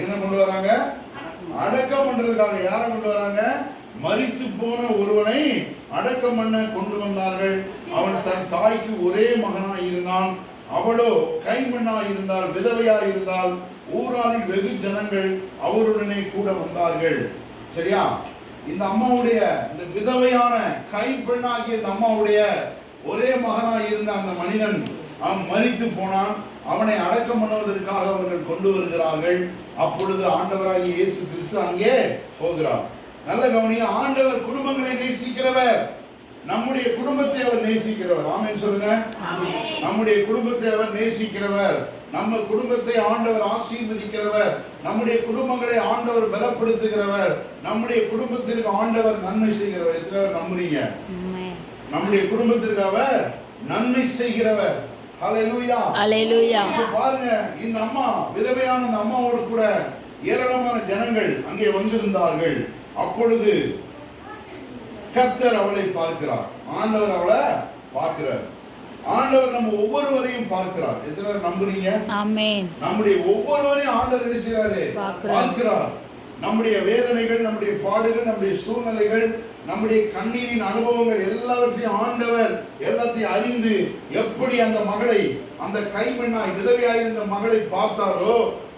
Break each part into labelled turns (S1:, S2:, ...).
S1: என்ன கொண்டு வராங்க அடக்கம் பண்றதுக்காக யார கொண்டு வராங்க மறித்து போன ஒருவனை அடக்கம் பண்ண கொண்டு வந்தார்கள் அவன் தன் தாய்க்கு ஒரே மகனாய் இருந்தான் அவளோ கைமண்ணாய் இருந்தால் விதவையாய் இருந்தால் ஊராரில் வெகு ஜனங்கள் அவருடனே கூட வந்தார்கள் சரியா இந்த அம்மாவுடைய இந்த விதவையான கைப்பெண்ணாகிய இந்த அம்மாவுடைய ஒரே மகனாய் இருந்த அந்த மனிதன் அவன் மறித்து போனான் அவனை அடக்கம் பண்ணுவதற்காக அவர்கள் கொண்டு வருகிறார்கள் அப்பொழுது ஆண்டவராகிய இயேசு கிறிஸ்து அங்கே போகிறார் நல்ல கவனிய ஆண்டவர் குடும்பங்களை நேசிக்கிறவர் நம்முடைய குடும்பத்தை அவர் நேசிக்கிறவர் ஆமேன்னு சொல்லுங்க நம்முடைய குடும்பத்தை அவர் நேசிக்கிறவர் நம்ம குடும்பத்தை ஆண்டவர் ஆசீர்வதிக்கிறவர் நம்முடைய குடும்பங்களை ஆண்டவர் பலப்படுத்துகிறவர் நம்முடைய குடும்பத்திற்கு ஆண்டவர் நன்மை செய்கிறவர் எத்தனை நம்புறீங்க நம்முடைய குடும்பத்திற்கு அவர் நன்மை செய்கிறவர்
S2: அலையலூயா
S1: பாருங்க இந்த அம்மா விதவையான இந்த அம்மாவோடு கூட ஏராளமான ஜனங்கள் அங்கே வந்திருந்தார்கள் அப்பொழுது கர்த்தர் அவளை பார்க்கிறார் ஆண்டவர் அவளை பார்க்கிறார் ஆண்டவர் நம்ம ஒவ்வொருவரையும் பார்க்கிறார் எத்தனை நம்புறீங்க நம்முடைய ஒவ்வொருவரையும் ஆண்டவர் நினைச்சாரு பார்க்கிறார் நம்முடைய வேதனைகள் நம்முடைய பாடுகள் நம்முடைய சூழ்நிலைகள் நம்முடைய கண்ணீரின் அனுபவங்கள் எல்லாவற்றையும் ஆண்டவர் எல்லாத்தையும் அறிந்து எப்படி அந்த மகளை அந்த கைமண்ணாய் இருந்த மகளை பார்த்தாரோ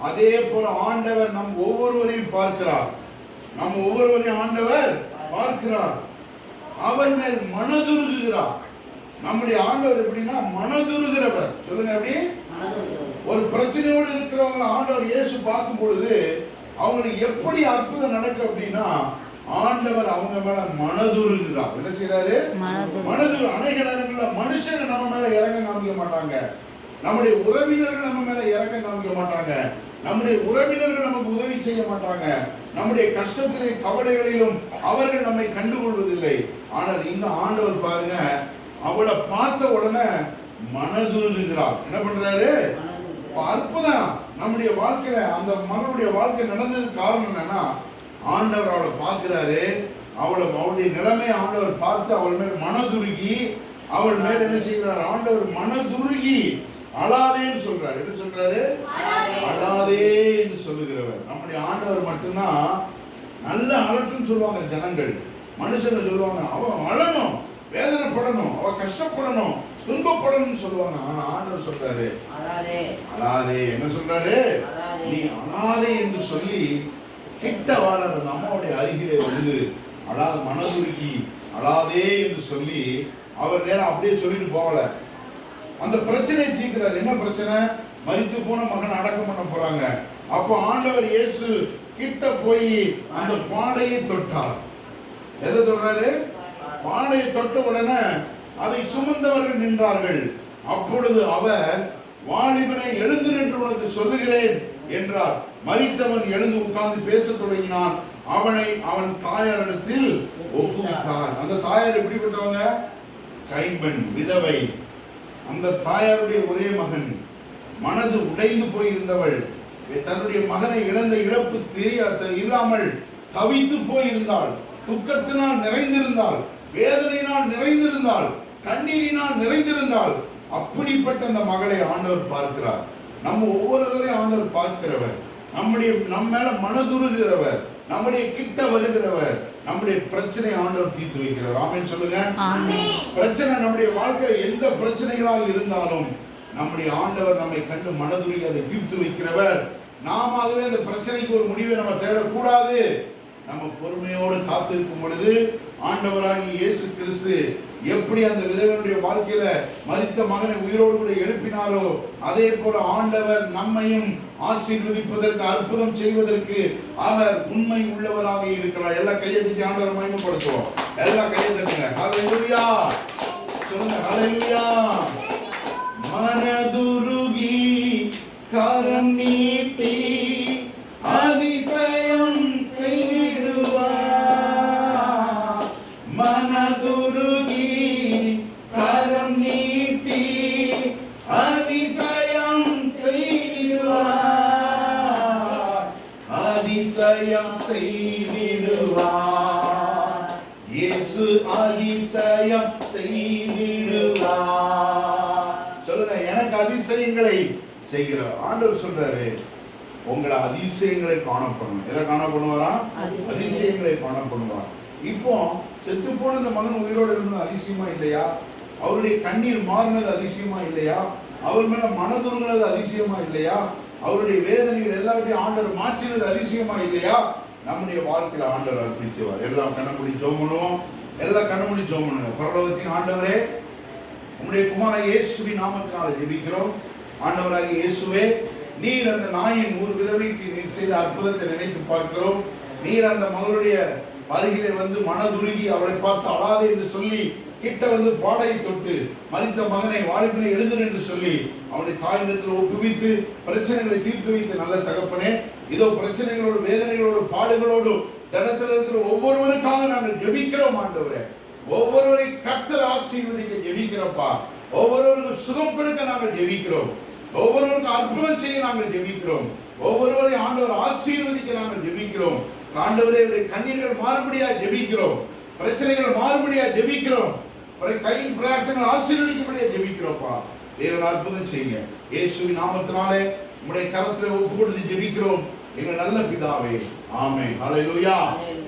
S1: அதே போல ஆண்டவர் நம் ஒவ்வொருவரையும் பார்க்கிறார் நம் ஒவ்வொருவரையும் ஆண்டவர் பார்க்கிறார் அவர் மேல் மனதுருகுகிறார் நம்முடைய ஆண்டவர் எப்படின்னா மனதுருகிறவர் சொல்லுங்க அப்படி ஒரு பிரச்சனையோடு இருக்கிறவங்க ஆண்டவர் இயேசு பார்க்கும் பொழுது அவங்களுக்கு எப்படி அற்புதம் நடக்கும் அப்படின்னா ஆண்டவர் அவங்க மேல மனதுருகிறார் என்ன செய்யறாரு மனது அநேக நேரங்களில் மனுஷங்க நம்ம மேல இறங்க காமிக்க மாட்டாங்க நம்முடைய உறவினர்கள் நம்ம மேல இறக்க காமிக்க மாட்டாங்க நம்முடைய உறவினர்கள் நமக்கு உதவி செய்ய மாட்டாங்க நம்முடைய கஷ்டத்திலே கவலைகளிலும் அவர்கள் நம்மை கண்டுகொள்வதில்லை ஆனால் இந்த ஆண்டவர் பாருங்க அவளை பார்த்த உடனே மனதுருகிறார் என்ன பண்றாரு அற்புதம் நம்முடைய வாழ்க்கையில அந்த மகனுடைய வாழ்க்கை நடந்ததுக்கு காரணம் என்னன்னா ஆண்டவர் அவளை பார்க்கிறாரு அவளை அவளுடைய நிலைமை ஆண்டவர் பார்த்து அவள் மேல் மனதுருகி அவள் மேல் என்ன செய்கிறார் ஆண்டவர் மனதுருகி அழாதேன்னு சொல்றாரு என்ன சொல்றாரு அழாதேன்னு சொல்லுகிறவர் நம்முடைய ஆண்டவர் மட்டும்தான் நல்ல அழட்டுன்னு சொல்லுவாங்க ஜனங்கள் மனுஷங்க சொல்லுவாங்க அவன் அழணும் வேதனைப்படணும் அவ கஷ்டப்படணும் துன்பப்படணும்னு சொல்லுவாங்க ஆனா ஆண்டவர் சொல்றாரு அழாதே என்ன சொல்றாரு நீ அழாதே என்று சொல்லி கிட்ட வாழறது அம்மாவுடைய அருகிலே வந்து அழா மனதுருகி அழாதே என்று சொல்லி அவர் நேரம் அப்படியே சொல்லிட்டு போகல அந்த பிரச்சனையை தீர்க்கிறார் என்ன பிரச்சனை மறித்து போன மகன் அடக்கம் பண்ண போறாங்க அப்போ ஆண்டவர் இயேசு கிட்ட போய் அந்த பானையை தொட்டார் எதை தொடுறாரு பாடையை தொட்ட உடனே அதை சுமந்தவர்கள் நின்றார்கள் அப்பொழுது அவர் வாலிபனை எழுந்து என்று உனக்கு சொல்லுகிறேன் என்றார் மறித்தவன் எழுந்து உட்கார்ந்து பேசத் தொடங்கினான் அவனை அவன் தாயாரிடத்தில் ஒப்புவித்தார் அந்த தாயார் எப்படிப்பட்டவங்க கைம்பெண் விதவை அந்த தாயாருடைய ஒரே மகன் மனது உடைந்து போயிருந்தவள் தன்னுடைய மகனை இழந்த இழப்பு தெரியாத இல்லாமல் தவித்து போயிருந்தாள் துக்கத்தினால் நிறைந்திருந்தாள் வேதனையினால் நிறைந்திருந்தாள் கண்ணீரினால் நிறைந்திருந்தாள் அப்படிப்பட்ட அந்த மகளை ஆண்டவர் பார்க்கிறார் நம்ம ஒவ்வொருவரையும் ஆண்டவர் பார்க்கிறவர் நம்முடைய நம்ம மேல மனதுருகிறவர் நம்முடைய கிட்ட வருகிறவர் நம்முடைய பிரச்சனை ஆண்டவர் தீர்த்து வைக்கிறார் ஆமேன்னு சொல்லுங்க பிரச்சனை நம்முடைய வாழ்க்கையில் எந்த பிரச்சனைகளாக இருந்தாலும் நம்முடைய ஆண்டவர் நம்மை கண்டு மனதுருகி அதை தீர்த்து வைக்கிறவர் நாமவே அந்த பிரச்சனைக்கு ஒரு முடிவை நம்ம தேடக்கூடாது நம்ம பொறுமையோடு காத்திருக்கும் பொழுது ஆண்டவராகி இயேசு கிறிஸ்து எப்படி அந்த விதவனுடைய வாழ்க்கையில மறித்த மகனை உயிரோடு கூட எழுப்பினாரோ அதே போல ஆண்டவர் நம்மையும் ஆசீர்வதிப்பதற்கு அற்புதம் செய்வதற்கு அவர் உண்மை உள்ளவராக இருக்கிறார் எல்லா கையை தட்டி ஆண்டவர் மயமப்படுத்துவோம் எல்லா கையை தட்டுங்க சொல்லுங்க மன அதிசயம் செய்திடுவார் இயேசு அதிசயம் செய்திடுவார் சொல்லுங்க எனக்கு அதிசயங்களை செய்கிற ஆண்டவர் சொல்றாரு உங்களை அதிசயங்களை காணப்படணும் எதை காண அதிசயங்களை காண இப்போ செத்து போன இந்த மகன் உயிரோடு இருந்தது அதிசயமா இல்லையா அவருடைய கண்ணீர் மாறினது அதிசயமா இல்லையா அவர் மேல மனதுருங்கினது அதிசயமா இல்லையா அவருடைய வேதனைகள் எல்லாவற்றையும் ஆண்டவர் மாற்றினது அதிசயமா இல்லையா நம்முடைய வாழ்க்கையில ஆண்டவர் அர்ப்பணிச்சுவார் எல்லாம் கண்ணமுடி ஜோமனும் எல்லாம் கண்ணமுடி ஜோமனுங்க பரலோகத்தின் ஆண்டவரே உங்களுடைய குமார இயேசுவின் நாமத்தினால் ஜெபிக்கிறோம் ஆண்டவராக இயேசுவே நீர் அந்த நாயின் ஒரு விதவைக்கு நீர் செய்த அற்புதத்தை நினைத்து பார்க்கிறோம் நீர் அந்த மகளுடைய அருகிலே வந்து மனதுருகி அவளை பார்த்து அழாதே என்று சொல்லி கிட்ட வந்து பாடையை தொட்டு மறித்த மகனை வாலிபனை எழுந்தன் என்று சொல்லி அவனை தாயிடத்தில் ஒப்புவித்து பிரச்சனைகளை தீர்த்து வைத்த நல்ல தகப்பனே இதோ பிரச்சனைகளோடு வேதனைகளோடு பாடுகளோடு தடத்தில் இருக்கிற ஒவ்வொருவருக்காக நாங்கள் ஜெபிக்கிறோம் ஆண்டவரே ஒவ்வொருவரை கத்தல் ஆசீர்வதிக்க ஜெபிக்கிறப்பா ஒவ்வொருவருக்கும் சுகம் கொடுக்க நாங்கள் ஜெபிக்கிறோம் ஒவ்வொருவருக்கும் அற்புதம் செய்ய நாங்கள் ஜெபிக்கிறோம் ஒவ்வொருவரை ஆண்டவர் ஆசீர்வதிக்க நாங்கள் ஜெபிக்கிறோம் ஆண்டவரே உடைய கண்ணீர்கள் மாறுபடியா ஜெபிக்கிறோம் பிரச்சனைகள் மாறுபடியா ஜெபிக்கிறோம் உடைய கையின் பிரயாசங்கள் ஆசீர்வதிக்கும்படியா ஜெபிக்கிறோம்ப்பா தேவன் அற்புதம் செய்யுங்க இயேசுவின் நாமத்தினாலே உடைய கரத்தில் ஒப்பு கொடுத்து ஜெபிக்கிறோம் எங்கள் நல்ல பிதாவே ஆமை ஹalleluya